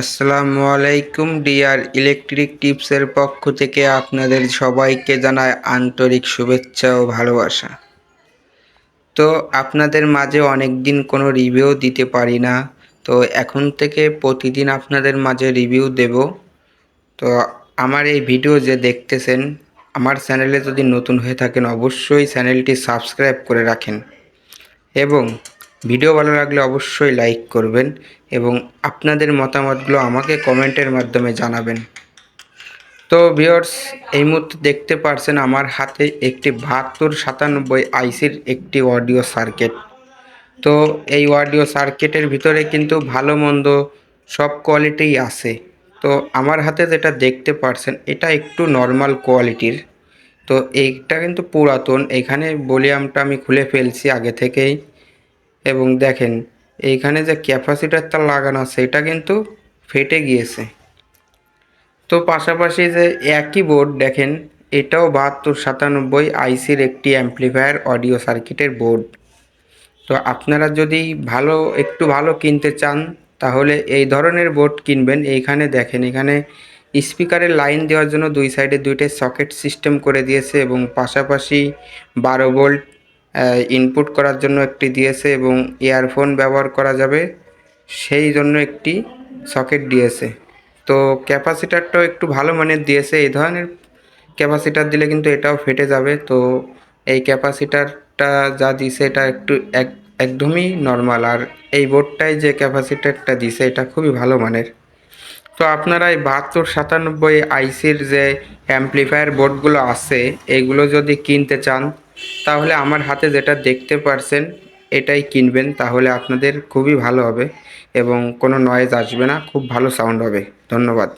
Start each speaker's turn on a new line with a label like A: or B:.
A: আসসালামু আলাইকুম deer electric টিপসের পক্ষ থেকে আপনাদের সবাইকে জানায় আন্তরিক শুভেচ্ছা ও ভালোবাসা। তো আপনাদের মাঝে অনেক দিন কোনো রিভিউ দিতে পারি না, তো এখন থেকে প্রতিদিন আপনাদের মাঝে রিভিউ দেব। তো আমার এই ভিডিও যে দেখতেছেন, আমার চ্যানেলে যদি নতুন হয়ে থাকেন অবশ্যই চ্যানেলটি সাবস্ক্রাইব করে রাখেন। এবং ভিডিও ভালো লাগলে অবশ্যই লাইক করবেন এবং আপনাদের মতামতগুলো আমাকে কমেন্টের মাধ্যমে জানাবেন। তো ভিওর্স এই মুহূর্তে দেখতে পারছেন আমার হাতে একটি বাহাত্তর সাতানব্বই আইসির একটি অডিও সার্কিট। তো এই অডিও সার্কিটের ভিতরে কিন্তু ভালো মন্দ সব কোয়ালিটিই আছে। তো আমার হাতে যেটা দেখতে পারছেন, এটা একটু নর্মাল কোয়ালিটির। তো এইটা কিন্তু পুরাতন, এখানে ভলিউমটা আমি খুলে ফেলছি আগে থেকেই। এবং দেখেন, এইখানে যে ক্যাপাসিটারটা লাগানো আছে, এটা কিন্তু ফেটে গিয়েছে। তো পাশাপাশি যে একই বোর্ড, দেখেন, এটাও বাহাত্তর সাতানব্বই আইসির একটি অ্যাম্প্লিফায়ার অডিও সার্কিটের বোর্ড। তো আপনারা যদি ভালো, একটু ভালো কিনতে চান, তাহলে এই ধরনের বোর্ড কিনবেন। এইখানে দেখেন, এখানে স্পিকারের লাইন দেওয়ার জন্য দুই সাইডে দুইটা সকেট সিস্টেম করে দিয়েছে এবং পাশাপাশি বারো ভোল্ট ইনপুট করার জন্য একটি দিয়েছে এবং ইয়ারফোন ব্যবহার করা যাবে, সেই জন্য একটি সকেট দিয়েছে। তো ক্যাপাসিটারটাও একটু ভালো মানের দিয়েছে, এই ধরনের ক্যাপাসিটার দিলে কিন্তু এটাও ফেটে যাবে। তো এই ক্যাপাসিটারটা যা দিছে এটা একটু এক, একদমই নর্মাল আর এই বোর্ডটায় যে ক্যাপাসিটারটা দিছে এটা খুবই ভালো মানের। তো আপনারা এই বাহাত্তর সাতানব্বই আইসির যে অ্যাম্প্লিফায়ার বোর্ডগুলো আছে, এগুলো যদি কিনতে চান তাহলে আমার হাতে যেটা দেখতে পারছেন, এটাই কিনবেন, তাহলে আপনাদের খুবই ভালো হবে এবং কোনো নয়েজ আসবে না, খুব ভালো সাউন্ড হবে। ধন্যবাদ।